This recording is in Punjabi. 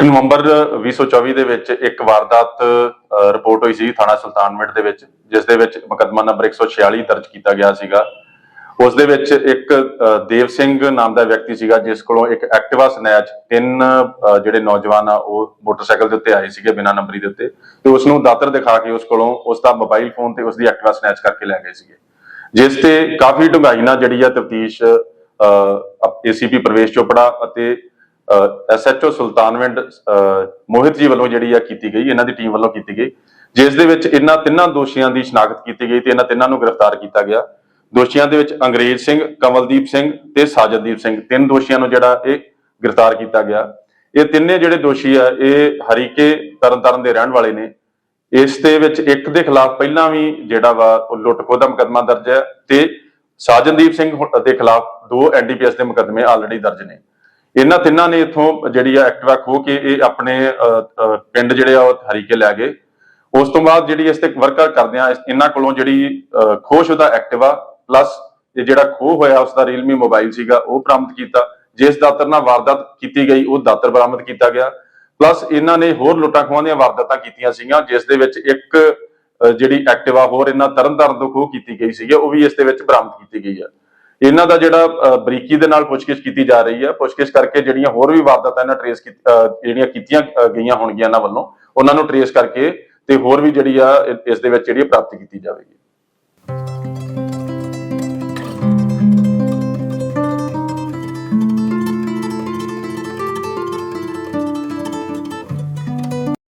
1 ਨਵੰਬਰ 2024 ਦੇ ਵਿੱਚ ਇੱਕ ਵਾਰਦਾਤ ਰਿਪੋਰਟ ਹੋਈ ਸੀ ਥਾਣਾ ਸੁਲਤਾਨਵਿੰਡ ਦੇ ਵਿੱਚ, ਜਿਸ ਦੇ ਵਿੱਚ ਮੁਕੱਦਮਾ ਨੰਬਰ 146 ਦਰਜ ਕੀਤਾ ਗਿਆ ਸੀਗਾ। ਉਸ ਦੇ ਵਿੱਚ ਇੱਕ ਦੇਵ ਸਿੰਘ ਨਾਮ ਦਾ ਵਿਅਕਤੀ ਸੀਗਾ, ਜਿਸ ਕੋਲੋਂ ਇੱਕ ਐਕਟਿਵਾ ਸਨੈਚ ਤਿੰਨ ਜਿਹੜੇ ਨੌਜਵਾਨ ਆ, ਉਹ ਮੋਟਰਸਾਈਕਲ ਦੇ ਉੱਤੇ ਆਏ ਸੀਗੇ ਬਿਨਾਂ ਨੰਬਰੀ ਦੇ ਉੱਤੇ ਤੇ ਉਸ ਨੂੰ ਦਾਤਰ ਦਿਖਾ ਕੇ ਉਸ ਕੋਲੋਂ ਉਸ ਦਾ ਮੋਬਾਈਲ ਫੋਨ ਤੇ ਉਸ ਦੀ ਐਕਟਿਵਾ ਸਨੈਚ ਕਰਕੇ ਲੈ ਗਏ ਸੀਗੇ। ਜਿਸ ਤੇ ਕਾਫੀ ਡੂੰਘਾਈ ਨਾਲ ਜਿਹੜੀ ਆ ਤਫਤੀਸ਼ ਏਸੀਪੀ ਪ੍ਰਵੇਸ਼ ਚੋਪੜਾ ਅਤੇ ਐਸਐਚਓ ਸੁਲਤਾਨਵਿੰਡ ਮੋਹਿਤ ਜੀ ਵੱਲੋਂ ਜਿਹੜੀ ਆ ਕੀਤੀ ਗਈ, ਇਹਨਾਂ ਦੀ ਟੀਮ ਵੱਲੋਂ ਕੀਤੀ ਗਈ, ਜਿਸ ਦੇ ਵਿੱਚ ਇਹਨਾਂ ਤਿੰਨਾਂ ਦੋਸ਼ੀਆਂ ਦੀ ਸ਼ਨਾਖਤ ਕੀਤੀ ਗਈ ਤੇ ਇਹਨਾਂ ਤਿੰਨਾਂ ਨੂੰ ਗ੍ਰਿਫਤਾਰ ਕੀਤਾ ਗਿਆ। ਦੋਸ਼ੀਆਂ ਦੇ ਵਿੱਚ ਅੰਗਰੇਜ਼ ਸਿੰਘ, ਕਮਲਦੀਪ ਸਿੰਘ ਤੇ ਸਾਜਦਦੀਪ ਸਿੰਘ, ਤਿੰਨ ਦੋਸ਼ੀਆਂ ਨੂੰ ਜਿਹੜਾ ਇਹ ਗ੍ਰਿਫਤਾਰ ਕੀਤਾ ਗਿਆ। ਇਹ ਤਿੰਨੇ ਜਿਹੜੇ ਦੋਸ਼ੀ ਆ, ਇਹ ਹਰੀਕੇ ਤਰਨਤਾਰਨ ਦੇ ਰਹਿਣ ਵਾਲੇ ਨੇ। ਇਸ ਦੇ ਵਿੱਚ ਇੱਕ ਦੇ ਖਿਲਾਫ ਪਹਿਲਾਂ ਵੀ ਜਿਹੜਾ ਵਾ, ਉਹ ਲੁੱਟ ਦਾ ਮੁਕੱਦਮਾ ਦਰਜ ਹੈ ਤੇ ਸਾਜਨਦੀਪ ਸਿੰਘ ਹੁ- ਦੇ ਖਿਲਾਫ ਦੋ ਐਨਡੀਪੀਐਸ ਦੇ ਮੁਕੱਦਮੇ ਆਲਰੇਡੀ ਦਰਜ ਨੇ। ਇਹਨਾਂ ਤਿੰਨਾਂ ਨੇ ਇਥੋਂ ਜਿਹੜੀ ਆ ਐਕਟਿਵਾ ਖੋਹ ਕੇ ਇਹ ਆਪਣੇ ਪਿੰਡ ਜਿਹੜੇ ਆ ਉਹ ਹਰੀਕੇ ਲੈ ਗਏ। ਉਸ ਤੋਂ ਬਾਅਦ ਜਿਹੜੀ ਇਸ ਤੇ ਵਰਕਰ ਕਰਦੇ ਆ ਇਹਨਾਂ ਕੋਲੋਂ ਜਿਹੜੀ ਅ, ਖੋਹਸ਼ੁਦਾ ਐਕਟਿਵਾ ਪਲੱਸ ਇਹ ਜਿਹੜਾ ਖੋਹ ਹੋਇਆ ਉਸ ਦਾ ਰੀਅਲਮੀ ਮੋਬਾਈਲ ਸੀਗਾ ਉਹ ਬਰਾਮਦ ਕੀਤਾ। ਜਿਸ ਦਾਤਰ ਨਾਲ ਵਾਰਦਾਤ ਕੀਤੀ ਗਈ ਉਹ ਦਾਤਰ ਬਰਾਮਦ ਕੀਤਾ ਗਿਆ। ਪਲੱਸ ਇਹਨਾਂ ਨੇ ਹੋਰ ਲੁੱਟਾਂ ਖੋਹਾਂ ਦੀਆਂ ਵਾਰਦਾਤਾਂ ਕੀਤੀਆਂ ਸੀਗੀਆਂ ਜਿਸ ਦੇ ਵਿੱਚ ਇੱਕ ਜਿਹੜੀ ਐਕਟਿਵਾ ਹੋਰ ਇਹਨਾਂ ਤਰਨਤਾਰਨ ਤੋਂ ਖੋਹ ਕੀਤੀ ਗਈ ਸੀਗੀ ਉਹ ਵੀ ਇਸ ਦੇ ਵਿੱਚ ਬਰਾਮਦ ਕੀਤੀ ਗਈ ਹੈ ਇਹਨਾਂ ਦਾ ਜਿਹੜਾ ਅ, ਬਰੀਕੀ ਦੇ ਨਾਲ ਪੁੱਛਗਿੱਛ ਕੀਤੀ ਜਾ ਰਹੀ ਹੈ। ਪੁੱਛਗਿੱਛ ਕਰਕੇ ਜਿਹੜੀਆਂ ਹੋਰ ਵੀ ਵਾਰਦਾਤਾਂ ਇਹਨਾਂ ਟਰੇਸ ਜਿਹੜੀਆਂ ਕੀਤੀਆਂ ਗਈਆਂ ਹੋਣਗੀਆਂ ਇਹਨਾਂ ਵੱਲੋਂ ਉਹਨਾਂ ਨੂੰ ਟਰੇਸ ਕਰਕੇ ਤੇ ਹੋਰ ਵੀ ਜਿਹੜੀ ਆ ਇ- ਇਸ ਦੇ ਵਿੱਚ ਜਿਹੜੀ ਆ ਪ੍ਰਾਪਤੀ ਕੀਤੀ ਜਾਵੇਗੀ।